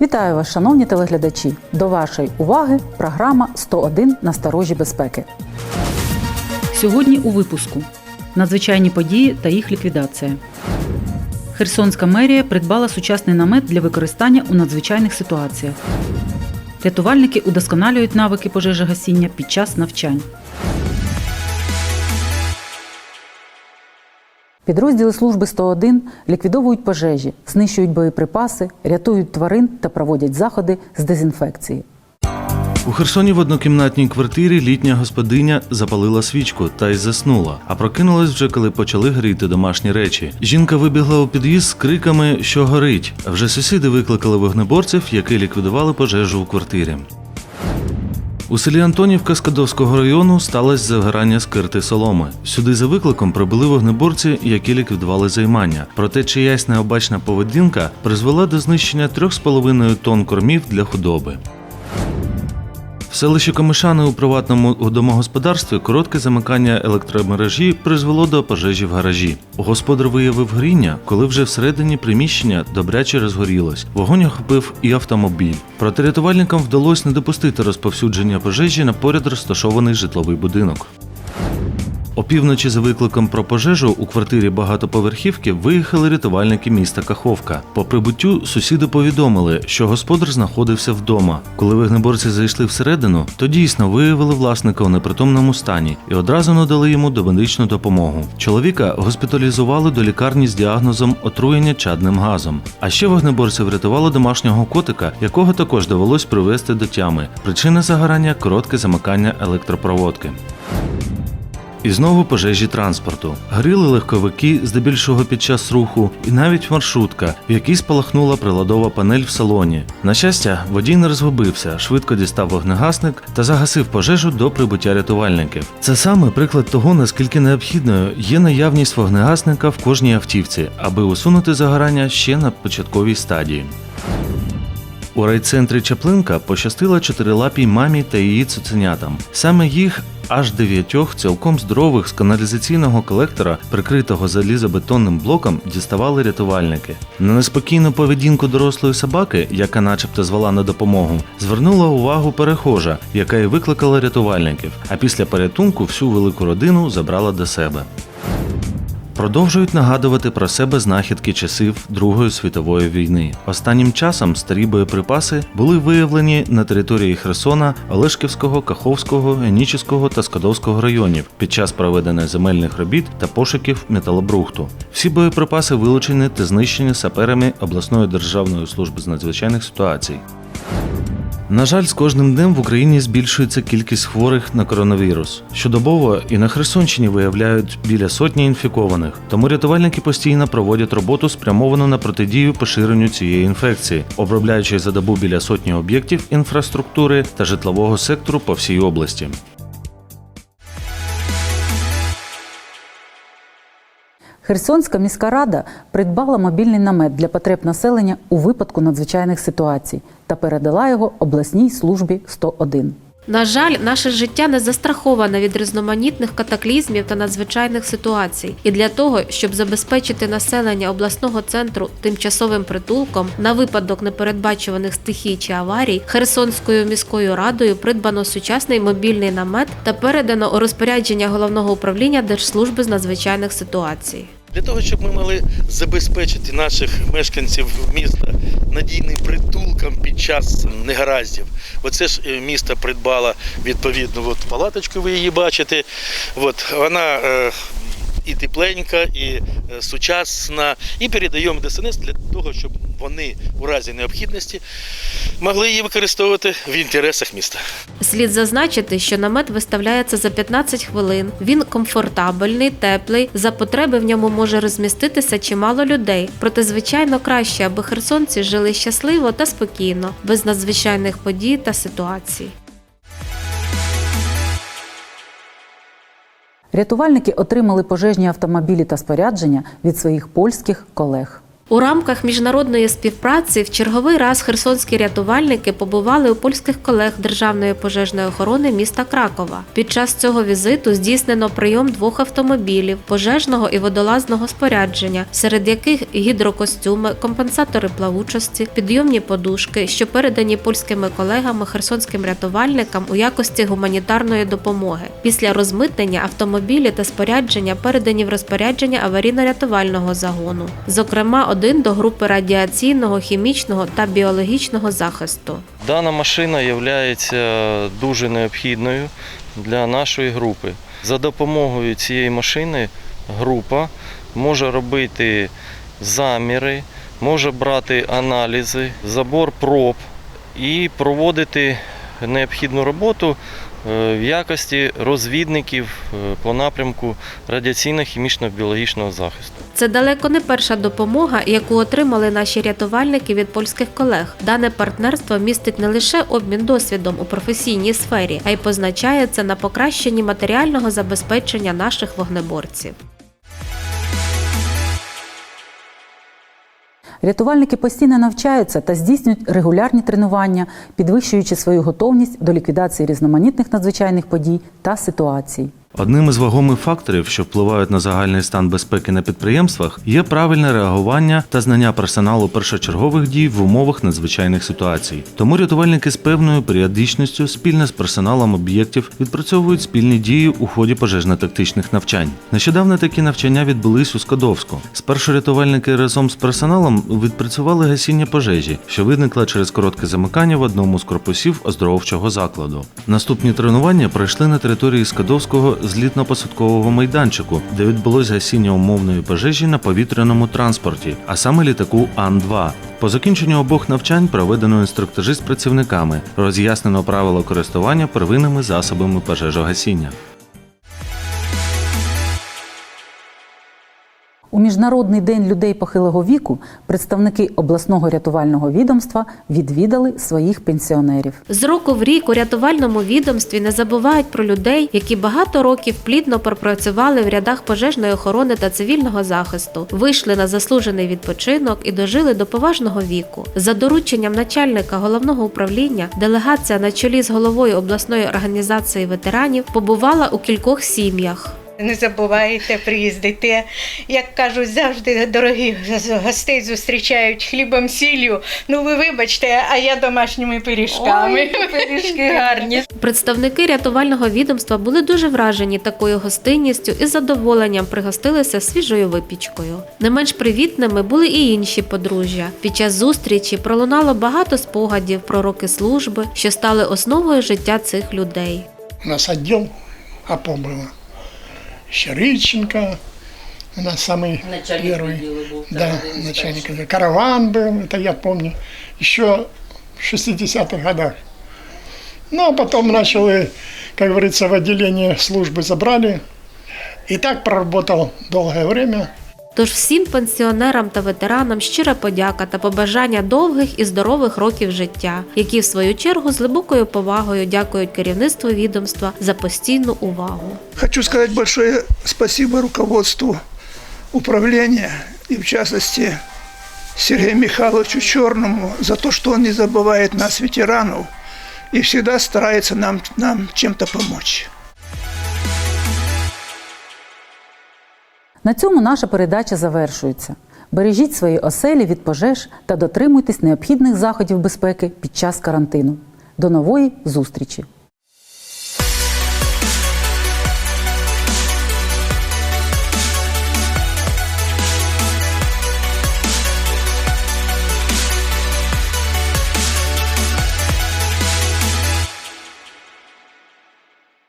Вітаю вас, шановні телеглядачі! До вашої уваги програма 101 насторожі безпеки. Сьогодні у випуску надзвичайні події та їх ліквідація. Херсонська мерія придбала сучасний намет для використання у надзвичайних ситуаціях. Рятувальники удосконалюють навики пожежогасіння під час навчань. Підрозділи служби 101 ліквідовують пожежі, знищують боєприпаси, рятують тварин та проводять заходи з дезінфекції. У Херсоні в однокімнатній квартирі літня господиня запалила свічку та й заснула, а прокинулась вже коли почали гріти домашні речі. Жінка вибігла у під'їзд з криками, що горить. Вже сусіди викликали вогнеборців, які ліквідували пожежу у квартирі. У селі Антонівка Скадовського району сталося загорання скирти соломи. Сюди за викликом прибули вогнеборці, які ліквідували займання. Проте чиясь необачна поведінка призвела до знищення 3,5 тонн кормів для худоби. В селищі Комишани у приватному домогосподарстві коротке замикання електромережі призвело до пожежі в гаражі. Господар виявив горіння, коли вже всередині приміщення добряче розгорілось. Вогонь охопив і автомобіль. Проте рятувальникам вдалося не допустити розповсюдження пожежі на поряд розташований житловий будинок. Опівночі за викликом про пожежу у квартирі багатоповерхівки виїхали рятувальники міста Каховка. По прибуттю сусіди повідомили, що господар знаходився вдома. Коли вогнеборці зайшли всередину, то дійсно виявили власника у непритомному стані і одразу надали йому домедичну допомогу. Чоловіка госпіталізували до лікарні з діагнозом отруєння чадним газом. А ще вогнеборці врятували домашнього котика, якого також довелось привести до тями. Причина загорання коротке замикання електропроводки. І знову пожежі транспорту. Горіли легковики, здебільшого під час руху, і навіть маршрутка, в якій спалахнула приладова панель в салоні. На щастя, водій не розгубився, швидко дістав вогнегасник та загасив пожежу до прибуття рятувальників. Це саме приклад того, наскільки необхідною є наявність вогнегасника в кожній автівці, аби усунути загорання ще на початковій стадії. У райцентрі Чаплинка пощастила чотирилапій мамі та її цуценятам. Саме їх аж дев'ятьох цілком здорових з каналізаційного колектора, прикритого залізобетонним блоком, діставали рятувальники. На неспокійну поведінку дорослої собаки, яка начебто звала на допомогу, звернула увагу перехожа, яка й викликала рятувальників. А після порятунку всю велику родину забрала до себе. Продовжують нагадувати про себе знахідки часів Другої світової війни. Останнім часом старі боєприпаси були виявлені на території Херсона, Олешківського, Каховського, Генічеського та Скадовського районів під час проведення земельних робіт та пошуків металобрухту. Всі боєприпаси вилучені та знищені саперами обласної державної служби з надзвичайних ситуацій. На жаль, з кожним днем в Україні збільшується кількість хворих на коронавірус. Щодобово і на Херсонщині виявляють біля сотні інфікованих. Тому рятувальники постійно проводять роботу спрямовану на протидію поширенню цієї інфекції, обробляючи за добу біля сотні об'єктів інфраструктури та житлового сектору по всій області. Херсонська міська рада придбала мобільний намет для потреб населення у випадку надзвичайних ситуацій та передала його обласній службі 101. На жаль, наше життя не застраховане від різноманітних катаклізмів та надзвичайних ситуацій. І для того, щоб забезпечити населення обласного центру тимчасовим притулком на випадок непередбачуваних стихій чи аварій, Херсонською міською радою придбано сучасний мобільний намет та передано у розпорядження головного управління Держслужби з надзвичайних ситуацій. Для того, щоб ми могли забезпечити наших мешканців міста надійним притулком під час негараздів. Оце ж е, місто придбало відповідну от палаточку, ви її бачите. От, вона е, і тепленька, і е, сучасна, і передаємо ДСНС для того, щоб вони у разі необхідності могли її використовувати в інтересах міста. Слід зазначити, що намет виставляється за 15 хвилин. Він комфортабельний, теплий. За потреби в ньому може розміститися чимало людей. Проте, звичайно, краще, аби херсонці жили щасливо та спокійно, без надзвичайних подій та ситуацій. Рятувальники отримали пожежні автомобілі та спорядження від своїх польських колег. У рамках міжнародної співпраці в черговий раз херсонські рятувальники побували у польських колег Державної пожежної охорони міста Кракова. Під час цього візиту здійснено прийом двох автомобілів, пожежного і водолазного спорядження, серед яких гідрокостюми, компенсатори плавучості, підйомні подушки, що передані польськими колегами херсонським рятувальникам у якості гуманітарної допомоги. Після розмитнення автомобілі та спорядження передані в розпорядження аварійно-рятувального загону, зокрема, один до групи радіаційного, хімічного та біологічного захисту. Дана машина є дуже необхідною для нашої групи. За допомогою цієї машини група може робити заміри, може брати аналізи, забор проб і проводити необхідну роботу в якості розвідників е, по напрямку радіаційно-хімічно-біологічного захисту. Це далеко не перша допомога, яку отримали наші рятувальники від польських колег. Дане партнерство містить не лише обмін досвідом у професійній сфері, а й позначається на покращенні матеріального забезпечення наших вогнеборців. Рятувальники постійно навчаються та здійснюють регулярні тренування, підвищуючи свою готовність до ліквідації різноманітних надзвичайних подій та ситуацій. Одним із вагомих факторів, що впливають на загальний стан безпеки на підприємствах, є правильне реагування та знання персоналу першочергових дій в умовах надзвичайних ситуацій. Тому рятувальники з певною періодичністю спільно з персоналом об'єктів відпрацьовують спільні дії у ході пожежно-тактичних навчань. Нещодавно такі навчання відбулись у Скадовську. Спершу рятувальники разом з персоналом відпрацювали гасіння пожежі, що виникла через коротке замикання в одному з корпусів оздоровчого закладу. Наступні тренування пройшли на території Скадовського злітно-посадкового майданчику, де відбулось гасіння умовної пожежі на повітряному транспорті, а саме літаку Ан-2. По закінченню обох навчань проведено інструктажі з працівниками, роз'яснено правила користування первинними засобами пожежогасіння. У Міжнародний день людей похилого віку представники обласного рятувального відомства відвідали своїх пенсіонерів. З року в рік у рятувальному відомстві не забувають про людей, які багато років плідно пропрацювали в рядах пожежної охорони та цивільного захисту, вийшли на заслужений відпочинок і дожили до поважного віку. За дорученням начальника головного управління, делегація на чолі з головою обласної організації ветеранів побувала у кількох сім'ях. Не забувайте приїздити. Як кажуть, завжди дорогі гостей зустрічають хлібом сіллю. Ну ви вибачте, а я домашніми пиріжками. Пиріжки гарні. Представники рятувального відомства були дуже вражені такою гостинністю і задоволенням пригостилися свіжою випічкою. Не менш привітними були і інші подружжя. Під час зустрічі пролунало багато спогадів про роки служби, що стали основою життя цих людей. У нас отдел АПО было. Щерыченко, у нас самый первый. да, начальник. отдела. Караван был, это я помню, еще в 60-х годах. Ну, а потом начали, как говорится, в отделение службы забрали. И так проработал долгое время. Тож всім пенсіонерам та ветеранам щира подяка та побажання довгих і здорових років життя, які в свою чергу з глибокою повагою дякують керівництву відомства за постійну увагу. Хочу сказать большое спасибо руководству управления и в частности Сергею Михайловичу Черному за то, что он не забывает нас, ветеранов, и всегда старается нам, нам чем-то помочь. На цьому наша передача завершується. Бережіть свої оселі від пожеж та дотримуйтесь необхідних заходів безпеки під час карантину. До нової зустрічі!